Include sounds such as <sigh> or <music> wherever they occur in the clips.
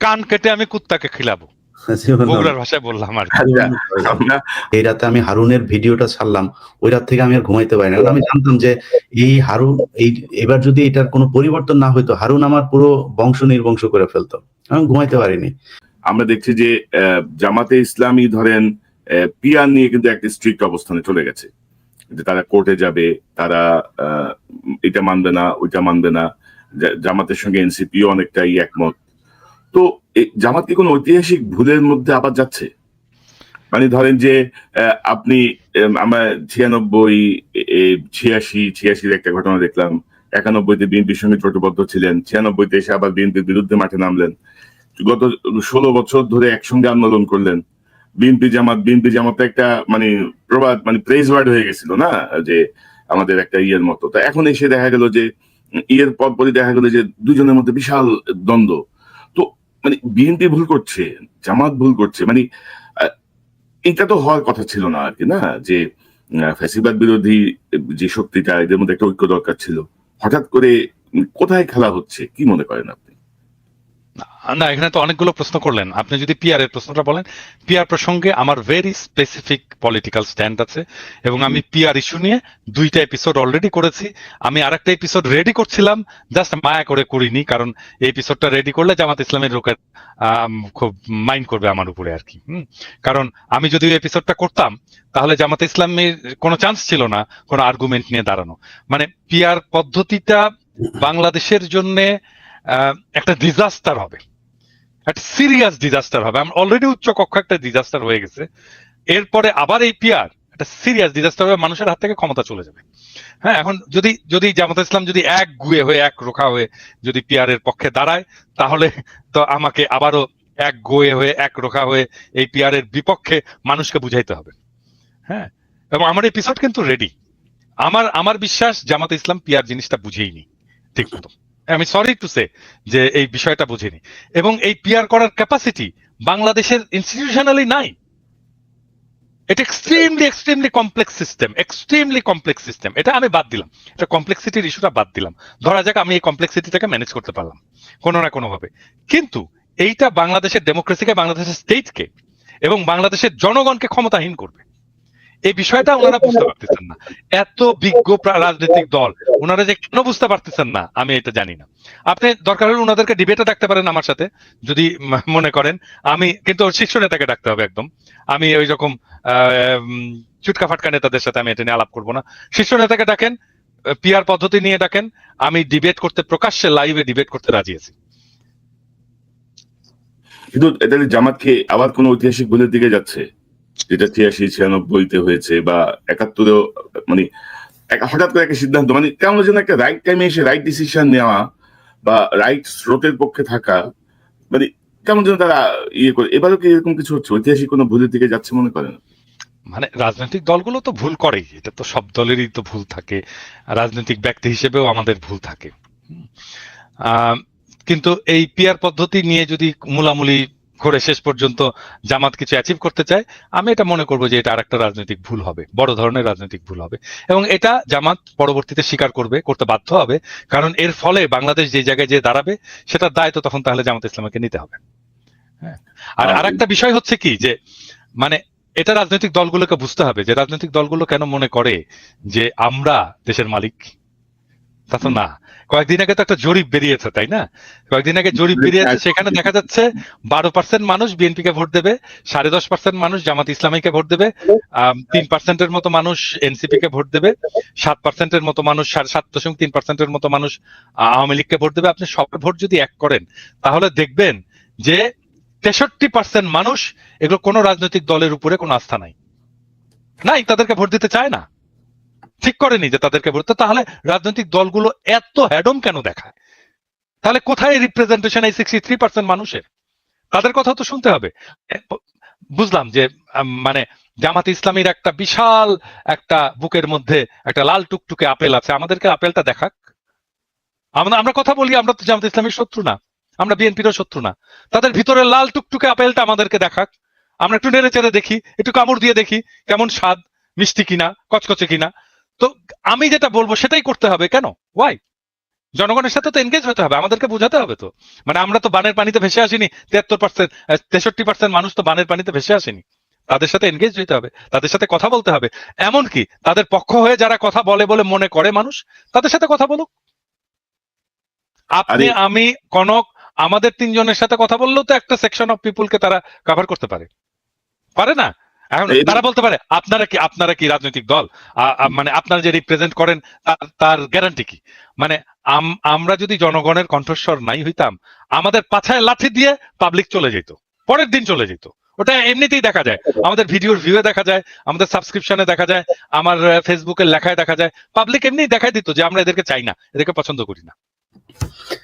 কান কেটে আমি কুত্তাকে খিলাবো। বগুড়ার ভাষায় বললাম আর। আচ্ছা আমরা এই রাতে আমি হারুনের ভিডিওটা ছাড়লাম ওই রাত থেকে আমি আর ঘুমাইতে পারি না। আমি জানতাম যে এই হারুন এই এবার যদি এটার কোনো পরিবর্তন না হইতো হারুন আমার পুরো বংশ নির্বংশ করে ফেলতো। আমি ঘুমাইতে পারিনি। আমরা দেখছি যে আহ, জামাতে ইসলামী ধরেন পিয়ার নিয়ে কিন্তু একটা স্ট্রিক্ট অবস্থানে চলে গেছে। যে তারা কোর্টে যাবে তারা আহ, এটা মানবে না ওইটা মানবে না। জামাতের সঙ্গে এনসিপিও অনেকটাই একমত। তো জামাত কি কোনো ঐতিহাসিক ভুলের মধ্যে আবার যাচ্ছে? মানে ধরেন যে আপনি আমরা ছিয়ানব্বই ছিয়াশি, ছিয়াশির একটা ঘটনা দেখলাম। একানব্বইতে বিএনপির সঙ্গে জোটবদ্ধ ছিলেন। ছিয়ানব্বইতে এসে আবার বিএনপির বিরুদ্ধে মাঠে নামলেন। গত ষোলো বছর ধরে একসঙ্গে আন্দোলন করলেন। বিএনপি জামাত বিএনপি জামাত একটা মানে প্রবাদ মানে প্রেস ওয়ার্ড হয়ে গেছিল, না? যে, আমাদের একটা ইয়ের মতো। তো এখন এসে দেখা গেল যে, ইয়ের পর পরই দেখা গেল যে, দুজনের মধ্যে বিশাল দ্বন্দ্ব। মানে বিএনপি ভুল করছে, জামাত ভুল করছে মানে এটা তো হওয়ার কথা ছিল না আর কি, না? যে ফ্যাসিবাদ বিরোধী যে শক্তিটা এদের মধ্যে একটা ঐক্য দরকার ছিল। হঠাৎ করে কোথায় খেলা হচ্ছে, কি মনে করেন আপনি? না এখানে তো অনেকগুলো প্রশ্ন করলেন। আপনি যদি পিআর এর প্রশ্নটা বলেন পিআর প্রসঙ্গে আমার ভেরি স্পেসিফিক পলিটিক্যাল স্ট্যান্ড আছে এবং আমি পিআর ইস্যু নিয়ে দুইটা এপিসোড অলরেডি করেছি। আমি আরেকটা এপিসোড রেডি করছিলাম জাস্ট মায়া করে করিনি কারণ এই এপিসোডটা রেডি করলে জামাত ইসলামের লোকের খুব মাইন্ড করবে আমার উপরে আর কি হুম। কারণ আমি যদি ওই এপিসোডটা করতাম তাহলে জামাত ইসলামের কোনো চান্স ছিল না কোনো আর্গুমেন্ট নিয়ে দাঁড়ানো। মানে পিআর পদ্ধতিটা বাংলাদেশের জন্যে আহ, একটা ডিজাস্টার হবে। একটা সিরিয়াস ডিজাস্টার হবে। আমরা অলরেডি উচ্চ কক্ষ একটা ডিজাস্টার হয়ে গেছে। এরপরে আবার এই পিয়ার একটা সিরিয়াস ডিজাস্টার হবে মানুষের হাত থেকে ক্ষমতা চলে যাবে। হ্যাঁ এখন যদি যদি জামাত ইসলাম যদি এক গুয়ে হয়ে, এক রোখা হয়ে যদি পিয়ার এর পক্ষে দাঁড়ায়, তাহলে তো আমাকে আবারও এক গোয়ে হয়ে, এক রোখা হয়ে এই পিয়ার এর বিপক্ষে মানুষকে বুঝাইতে হবে। হ্যাঁ এবং আমার এপিসোড কিন্তু রেডি আমার আমার বিশ্বাস জামাত ইসলাম পিয়ার জিনিসটা বুঝেইনি, ঠিক মতো আমি সরি টু সে যে এই বিষয়টা বুঝিনি। এবং এই পিয়ার করার ক্যাপাসিটি বাংলাদেশের ইনস্টিটিউশনালি নাই। এটা extremely extremely complex system extremely complex system এটা আমি বাদ দিলাম। এটা কমপ্লেক্সিটির ইস্যুটা বাদ দিলাম। ধরা যাক আমি এই কমপ্লেক্সিটিটাকে ম্যানেজ করতে পারলাম, কোনো না কোনো ভাবে কিন্তু এইটা বাংলাদেশের ডেমোক্রেসিকে বাংলাদেশের স্টেটকে এবং বাংলাদেশের জনগণকে ক্ষমতাহীন করবে। এই বিষয়টা ওনারা বুঝতে পারতেছেন না। এত বিজ্ঞ রাজনৈতিক দল, ওনারা যে কেন বুঝতে পারতেছেন না, আমি এটা জানি না। আপনি দরকার হলে ওনাদেরকে ডিবেটে ডাকতে পারেন আমার সাথে, যদি মনে করেন। আমি কিন্তু শীর্ষ নেতাকে ডাকতে হবে একদম। আমি ওই রকম চুটকা ফাটকা নেতাদের সাথে আমি এটা নিয়ে আলাপ করব না। শীর্ষ নেতাকে ডাকেন পিয়ার পদ্ধতি নিয়ে ডাকেন। আমি ডিবেট করতে প্রকাশ্যে লাইভে ডিবেট করতে রাজি আছি। কিন্তু এটা জামাতকে আবার কোন ঐতিহাসিক ভুলের দিকে যাচ্ছে। যেটা ছিয়াশি, ছিয়ানব্বইতে হয়েছে বা একাত্তরেও মানে হঠাৎ করে একটা সিদ্ধান্ত মানে কেমন যেন একটা রাইট টাইমে এসে রাইট ডিসিশন নেওয়া বা রাইট স্রোতের পক্ষে থাকা মানে কেমন যেন তারা ইয়ে করে। এবারও কি এরকম কিছু হচ্ছে? ঐতিহাসিক কোনো ভুলের দিকে যাচ্ছে মনে করেন? মানে রাজনৈতিক দলগুলো তো ভুল করেই, এটা তো সব দলেরই তো ভুল থাকে। রাজনৈতিক ব্যক্তি হিসেবেও আমাদের ভুল থাকে। কিন্তু এই পিয়ার পদ্ধতি নিয়ে যদি মূলামূলি করে শেষ পর্যন্ত জামাত কিছু অ্যাচিভ করতে চায় আমি এটা মনে করব যে এটা আরেকটা রাজনৈতিক ভুল হবে বড় ধরনের রাজনৈতিক ভুল হবে। এবং এটা জামাত পরবর্তীতে স্বীকার করবে করতে বাধ্য হবে কারণ এর ফলে বাংলাদেশ যে জায়গায় যে দাঁড়াবে সেটার দায় তো তখন তাহলে জামাত ইসলামকে নিতে হবে। হ্যাঁ। আর- আরেকটা বিষয় হচ্ছে কি যে মানে এটা রাজনৈতিক দলগুলোকে বুঝতে হবে যে রাজনৈতিক দলগুলো কেন মনে করে যে আমরা দেশের মালিক? তা তো না। কয়েকদিন আগে তো একটা জরিপ বেরিয়েছে তাই না? কয়েকদিন আগে জরিপ বেরিয়েছে সেখানে দেখা যাচ্ছে বারো পার্সেন্ট মানুষ বিএনপি কে ভোট দেবে সাড়ে দশ পার্সেন্ট মানুষ জামাত ইসলামীকে ভোট দেবে তিন পার্সেন্টের মতো মানুষ এনসিপি কে ভোট দেবে সাত পার্সেন্টের মতো মানুষ সাড়ে সাত দশমিক তিন পার্সেন্টের মতো মানুষ আওয়ামী লীগকে ভোট দেবে। আপনি সব ভোট যদি এক করেন তাহলে দেখবেন যে তেষট্টি পার্সেন্ট মানুষ এগুলো কোনো রাজনৈতিক দলের উপরে কোনো আস্থা নাই। নাই তাদেরকে ভোট দিতে চায় না। ঠিক করেনি যে তাদেরকে ভোট তো তাহলে রাজনৈতিক দলগুলো এত হ্যাডম কেন দেখায়? তাহলে কোথায় রিপ্রেজেন্টেশন এই সিক্সটি থ্রি পার্সেন্ট মানুষের? তাদের কথা তো শুনতে হবে। বুঝলাম যে মানে জামাত ইসলামীর একটা বিশাল একটা বুকের মধ্যে একটা লাল টুকটুকে আপেল আছে। আমাদেরকে আপেলটা দেখাক। আমরা আমরা কথা বলি, আমরা তো জামাত ইসলামীর শত্রু না। আমরা বিএনপিরও শত্রু না। তাদের ভিতরে লাল টুকটুকে আপেলটা আমাদেরকে দেখাক। আমরা একটু নেড়ে চেড়ে দেখি, একটু কামড় দিয়ে দেখি কেমন স্বাদ, মিষ্টি কিনা, কচকচে কিনা। তো আমি যেটা বলব সেটাই করতে হবে কেন? ওয়াই জনগণের সাথে তো এনগেজ হতে হবে আমাদেরকে বোঝাতে হবে তো। মানে আমরা তো বানের পানিতে ভেসে আসিনি তিয়াত্তর পার্সেন্ট তেষট্টি পার্সেন্ট মানুষ তো বানের পানিতে ভেসে আসেনি। তাদের সাথে এনগেজ হতে হবে তাদের সাথে কথা বলতে হবে। এমনকি তাদের পক্ষ হয়ে যারা কথা বলে বলে মনে করে মানুষ তাদের সাথে কথা বলুক। আপনি আমি কনক আমাদের তিনজনের সাথে কথা বললেও তো একটা সেকশন অফ পিপুলকে তারা কভার করতে পারে। পারে না? এখন তারা বলতে পারে আপনারা কি আপনারা কি রাজনৈতিক দল? মানে আপনারা যে রিপ্রেজেন্ট করেন তার- তার গ্যারান্টি কি? মানে আমরা যদি জনগণের কণ্ঠস্বর নাই হইতাম আমাদের পাছায় লাঠি দিয়ে পাবলিক চলে যেত পরের দিন চলে যেত। ওটা এমনিতেই দেখা যায়। আমাদের ভিডিওর ভিউয়ে দেখা যায় আমাদের সাবস্ক্রিপশনে দেখা যায় আমার ফেসবুকের লেখায় দেখা যায়। পাবলিক এমনি দেখাই দিত যে আমরা এদেরকে চাই না এদেরকে পছন্দ করি না।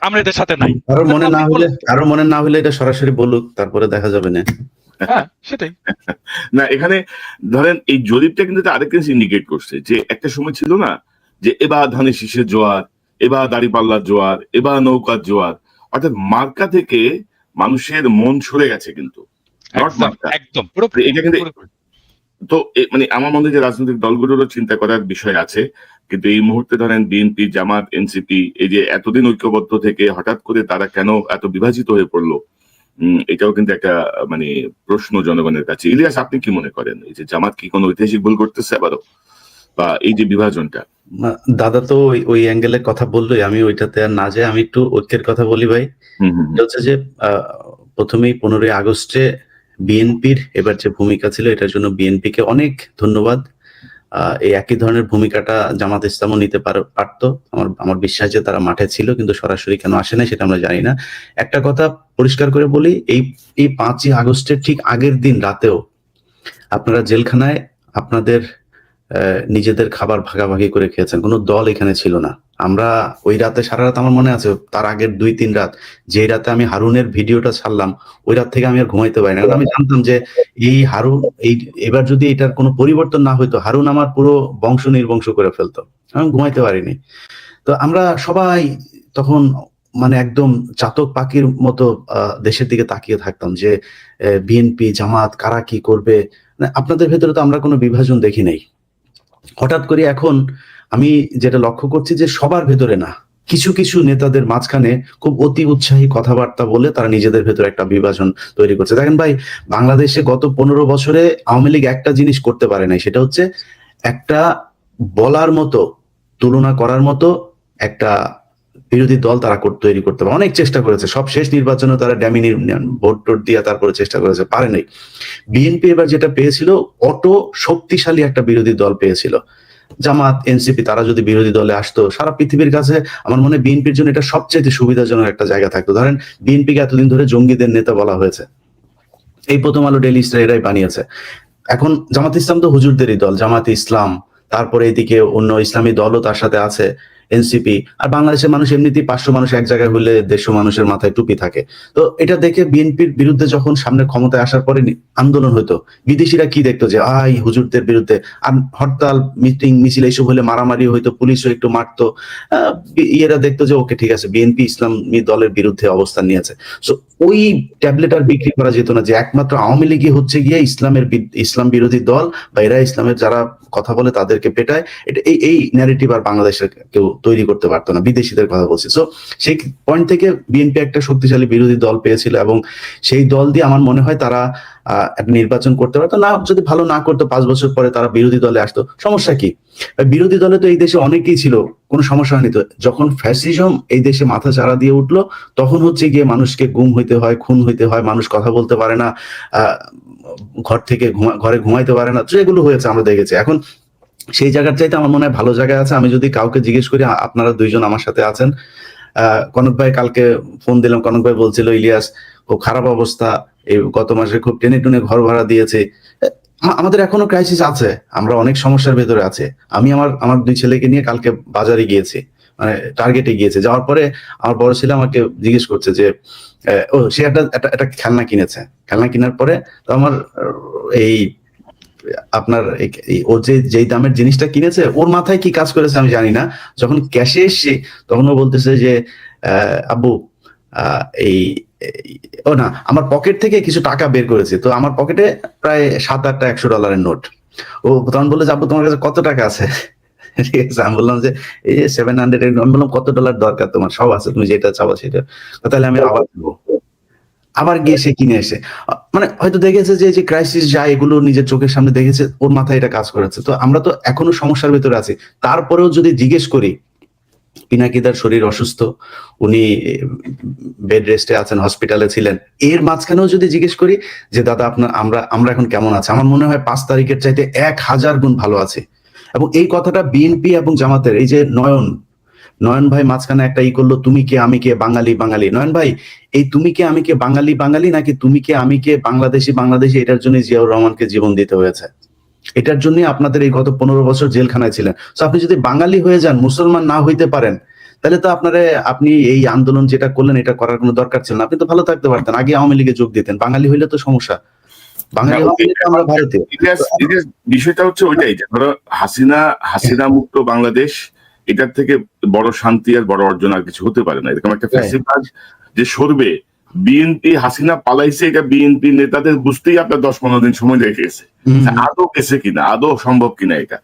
আমরা এদের সাথে নাই। কারোর মনে না হলে কারোর মনে না হলে এটা সরাসরি বলুক তারপরে দেখা যাবে না। হ্যাঁ সেটাই। <laughs> না এখানে ধরেন এই জরিপটা কিন্তু আরেক জিনিস ইন্ডিকেট করছে যে একটা সময় ছিল না যে এবার ধানের শীষের জোয়ার এবার দাড়িপাল্লার জোয়ার এবার নৌকার জোয়ার অর্থাৎ মার্কা থেকে মানুষের মন সরে গেছে কিন্তু একদম এটা তো মানে আমার মনে যে রাজনৈতিক দলগুলোরও চিন্তা করার বিষয় আছে কিন্তু এই মুহূর্তে ধরেন বিএনপি জামাত এনসিপি এই যে এতদিন ঐক্যবদ্ধ থেকে হঠাৎ করে তারা কেন এত বিভাজিত হয়ে পড়ল? এটাও কিন্তু একটা মানে প্রশ্ন জনগণের কাছে। ইলিয়াস আপনি কি মনে করেন? এই যে জামাত কি কোনো ঐতিহাসিক ভুল করতেছে আবারও? বা এই যে বিভাজনটা? দাদা তো ওই ওই অ্যাঙ্গেলের কথা বললোই। আমি ওইটাতে আর না যাই। আমি একটু ঐক্যের কথা বলি ভাই। হচ্ছে যে প্রথমেই পনেরোই আগস্টে বিএনপির এবার যে ভূমিকা ছিল এটার জন্য বিএনপিকে অনেক ধন্যবাদ। এই একই ধরনের ভূমিকাটা জামাত ইসলামও নিতে পার- পারতো। আমার আমার বিশ্বাস যে তারা মাঠে ছিল, কিন্তু সরাসরি কেন আসে না সেটা আমরা জানি না। একটা কথা পরিষ্কার করে বলি, এই এই পাঁচই আগস্টের ঠিক আগের দিন রাতেও আপনারা জেলখানায় আপনাদের নিজেদের খাবার ভাগাভাগি করে খেয়েছেন। কোনো দল এখানে ছিল না। আমরা ওই রাতে, সারা রাত আমার মনে আছে, তার আগের দুই, তিন রাত যে রাতে আমি হারুনের ভিডিওটা ছাড়লাম, ওই রাত থেকে আমি আর ঘুমাইতে পারি না। আমি জানতাম যে এই হারুন, এই, এবার যদি এটার কোনো পরিবর্তন না হইতো, হারুন আমার পুরো বংশ নির্বংশ করে ফেলতো। আমি ঘুমাইতে পারিনি। তো আমরা সবাই তখন মানে একদম চাতক পাখির মতো দেশের দিকে তাকিয়ে থাকতাম যে বিএনপি, জামাত কারা কি করবে? মানে আপনাদের ভেতরে তো আমরা কোনো বিভাজন দেখি নাই। হঠাৎ করে এখন আমি যেটা লক্ষ্য করছি যে সবার ভেতরে না, কিছু কিছু নেতাদের মাঝখানে খুব অতি উৎসাহী কথাবার্তা বলে তারা নিজেদের ভেতরে একটা বিভাজন তৈরি করছে। দেখেন ভাই, বাংলাদেশে গত পনেরো বছরে আওয়ামী লীগ একটা জিনিস করতে পারে নাই, সেটা হচ্ছে একটা বলার মতো, তুলনা করার মতো একটা বিরোধী দল তারা তৈরি করতে পারে। অনেক চেষ্টা করেছে। সব শেষ নির্বাচনে তারা ড্যামি ভোট টোট দিয়ে তারপরে চেষ্টা করেছে। পারে নাই। বিএনপি এবার যেটা পেয়েছিল, অটো শক্তিশালী একটা বিরোধী দল পেয়েছিল। জামাত, এনসিপি, তারা যদি বিরোধী দলে আসতো, সারা পৃথিবীর কাছে আমার মনে বিএনপির জন্য এটা সবচেয়ে সুবিধাজনক একটা জায়গা থাকতো। ধরেন, বিএনপিকে এতদিন ধরে জঙ্গিদের নেতা বলা হয়েছে। এই প্রথম আলো ডেলি স্টার এরাই বানিয়েছে। এখন জামাত ইসলাম তো হুজুরদেরই দল। জামাত ইসলাম, তারপরে এদিকে অন্য ইসলামী দলও তার সাথে আছে। এনসিপি আর বাংলাদেশের মানুষ এমনিতেই পাঁচশো মানুষ এক জায়গায় হলে দেড়শো মানুষের মাথায় টুপি থাকে। তো এটা দেখে বিএনপির বিরুদ্ধে যখন সামনে ক্ষমতায় আসার পরে আন্দোলন হতো বিদেশিরা কি দেখতো যে, আই, হুজুরদের বিরুদ্ধে আর হরতাল, মিটিং, মিছিল এইসব হলে মারামারি হইতো, পুলিশও একটু মারতো। ইয়েরা দেখতো যে, ওকে, ঠিক আছে, বিএনপি ইসলামী দলের বিরুদ্ধে অবস্থান নিয়েছে। সো ওই ট্যাবলেট আর বিক্রি করা যেত না যে, একমাত্র আওয়ামী লীগই হচ্ছে গিয়ে ইসলামের ইসলাম বিরোধী দল বা এরা ইসলামের যারা কথা বলে তাদেরকে পেটায়। এটা এই এই ন্যারেটিভ আর বাংলাদেশের কেউ তৈরি করতে পারতো না, বিদেশিদের কথা বলছি। সো সেই পয়েন্ট থেকে বিএনপি একটা শক্তিশালী বিরোধী দল পেয়েছিল এবং সেই দল দিয়ে আমার মনে হয় তারা নির্বাচন করতে পারতো। না, যদি ভালো না করতো, পাঁচ বছর পরে তারা বিরোধী দলে আসতো। সমস্যা কি? বিরোধী দলে তো এই দেশে অনেকেই ছিল, কোনো সমস্যা হয়নি তো? যখন ফ্যাসিজম এই দেশে মাথা চারা দিয়ে উঠল, তখন হচ্ছে গিয়ে মানুষকে গুম হইতে হয়, খুন হইতে হয়, মানুষ কথা বলতে পারে না ঘর থেকে ঘরে ঘুমাইতে পারে না। তো এগুলো হয়েছে, আমরা দেখেছি। এখন সেই জায়গার চাইতে আমার মনে হয় ভালো জায়গায় আছে। আমি যদি কাউকে জিজ্ঞেস করি আপনারা দুইজন আমার সাথে আছেন। কনক ভাই কালকে ফোন দিলাম। কনক ভাই বলছিল, ইলিয়াস, খুব খারাপ অবস্থা। এই গত মাসে খুব টেনে টুনে ঘর ভাড়া দিয়েছে। আমাদের এখনও ক্রাইসিস আছে। আমরা অনেক সমস্যার ভেতরে আছে। আমি আমার আমার দুই ছেলেকে নিয়ে কালকে বাজারে গিয়েছি। মানে টার্গেটে গিয়েছে। যাওয়ার পরে আমার বড় ছেলে আমাকে জিজ্ঞেস করছে যে ও, সে একটা একটা খেলনা কিনেছে। খেলনা কেনার পরে তো আমার, এই আপনার ও যে যেই দামের জিনিসটা কিনেছে, ওর মাথায় কি কাজ করেছে আমি জানি না। যখন ক্যাশে এসছি তখন ও বলতেছে যে আব্বু এই ও না, আমার পকেট থেকে কিছু টাকা বের করেছে। তো আমার পকেটে প্রায় সাত আটটা একশো ডলারের নোট। ও তখন বলল যে, আব্বু, তোমার কাছে কত টাকা আছে? ঠিক আছে, আমি বললাম যে, এই সেভেন হান্ড্রেড আমি বললাম, কত ডলার দরকার তোমার? সব আছে, তুমি যেটা চাও সেটা। তাহলে আমি আবার দেবো। আবার গিয়ে সে কিনে এসে। মানে হয়তো দেখেছে যে যে ক্রাইসিস যায় এগুলো নিজের চোখের সামনে দেখেছে, ওর মাথায় এটা কাজ করেছে তো আমরা তো এখনও সমস্যার ভেতরে আছি। তারপরেও যদি জিজ্ঞেস করি পিনাকিদার শরীর অসুস্থ, উনি বেড রেস্টে আছেন হসপিটালে ছিলেন, এর মাঝখানেও যদি জিজ্ঞেস করি যে, দাদা আপনার আমরা আমরা এখন কেমন আছে? আমার মনে হয় পাঁচ তারিখের চাইতে এক হাজার গুণ ভালো আছে। এবং এই কথাটা বিএনপি এবং জামাতের, এই যে নয়ন নয়ন ভাই মাঝখানে একটা ই করল তুমি কে আমি কে বাঙালি বাঙালি? নয়ন ভাই এই তুমি কে আমি কে বাঙালি বাঙালি? নাকি তুমি কে আমি কে বাংলাদেশি বাংলাদেশি? এটার জন্য জিয়াউর রহমানকে জীবন দিতে হয়েছে। এটার জন্য আপনাদের এই গত পনেরো বছর জেলখানায় ছিলেন। তো আপনি যদি বাঙালি হয়ে যান মুসলমান না হইতে পারেন তাহলে তো আপনারা আপনি এই আন্দোলন যেটা করলেন এটা করার কোনো দরকার ছিল না। আপনি তো ভালো থাকতে পারতেন আগে আওয়ামী লীগে যোগ দিতেন। বাঙালি হইলে তো সমস্যা। বাঙালি না, হইলে তো আমরা ভারতীয়। ইতিহাস ইতিহাস বিষয়টা হচ্ছে ওইটাই ধরো হাসিনা হাসিনা মুক্ত বাংলাদেশ এটার থেকে বড় শান্তি আর বড় অর্জন আর কিছু হতে পারে না। এরকম একটা ফেস্টিভাল যে সরবে। বিএনপি হাসিনা পালাইছে এটা বিএনপি নেতাদের বুঝতেই আপনার দশ পনেরো দিন সময় লেগে গেছে। আদৌ গেছে কিনা? আদৌ সম্ভব কিনা এটা?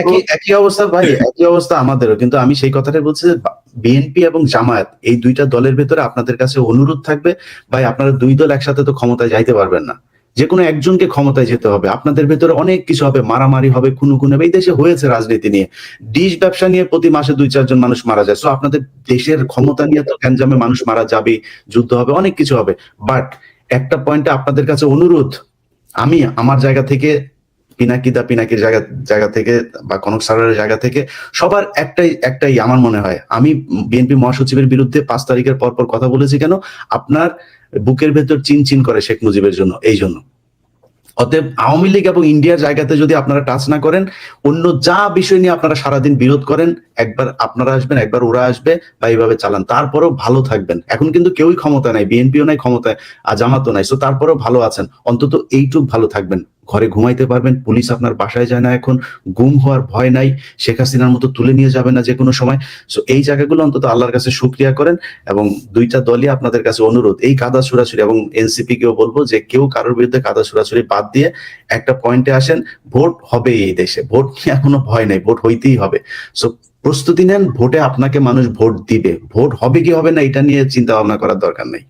একই একই অবস্থা ভাই একই অবস্থা আমাদেরও। কিন্তু আমি সেই কথাটা বলছি যে বিএনপি এবং জামায়াত এই দুইটা দলের ভেতরে আপনাদের কাছে অনুরোধ থাকবে। ভাই আপনারা দুই দল একসাথে তো ক্ষমতায় যাইতে পারবেন না। যে কোনো একজনকে ক্ষমতায় যেতে হবে। আপনাদের ভেতরে অনেক কিছু হবে, মারামারি হবে খুনু খুন হবে। এই দেশে হয়েছে রাজনীতি নিয়ে। ডিশ ব্যবসা নিয়ে প্রতি মাসে দুই চারজন মানুষ মারা যায়। সো আপনাদের দেশের ক্ষমতা নিয়ে তো গ্যাঞ্জামে মানুষ মারা যাবে, যুদ্ধ হবে, অনেক কিছু হবে। বাট একটা পয়েন্টে আপনাদের কাছে অনুরোধ, আমি আমার জায়গা থেকে পিনাকিদা পিনাকির জায়গা জায়গা থেকে বা কনক সারের জায়গা থেকে, সবার একটাই একটাই আমার মনে হয়। আমি বিএনপি মহাসচিবের বিরুদ্ধে পাঁচ তারিখের পর পর কথা বলেছি কেন? আপনার বুকের ভেতর চিন চিন করে শেখ মুজিবের জন্য, এই জন্য। অতএব আওয়ামী লীগ এবং ইন্ডিয়ার জায়গাতে যদি আপনারা টাচ না করেন, অন্য যা বিষয় নিয়ে আপনারা সারাদিন বিরোধ করেন, একবার আপনারা আসবেন, একবার ওরা আসবে বা এইভাবে চালান। তারপরেও ভালো থাকবেন। এখন কিন্তু কেউই ক্ষমতা নাই, বিএনপিও নাই, ক্ষমতায় আর জামাতও নাই। সো তারপরেও ভালো আছেন। অন্তত এইটুক ভালো থাকবেন। ঘরে ঘুমাইতে পারবেন, পুলিশ আপনার বাসায় যায় না এখন, গুম হওয়ার ভয় নাই, শেখ হাসিনার মতো তুলে নিয়ে যাবে না যে কোনো সময়। সো এই জায়গাগুলো অন্তত আল্লাহর কাছে সুক্রিয়া করেন এবং দুইটা দলই আপনাদের কাছে অনুরোধ, এই কাদা ছুড়াছুরি এবং এনসিপি কেও বলব যে কেউ কারোর বিরুদ্ধে কাদা ছুড়াছুরি বাদ দিয়ে একটা পয়েন্টে আসেন, ভোট হবে এই দেশে, ভোট নিয়ে এখনও ভয় নাই, ভোট হইতেই হবে। সো প্রস্তুতি নেন, ভোটে আপনাকে মানুষ ভোট দিবে, ভোট হবে কি হবে না এটা নিয়ে চিন্তা ভাবনা করার দরকার নেই।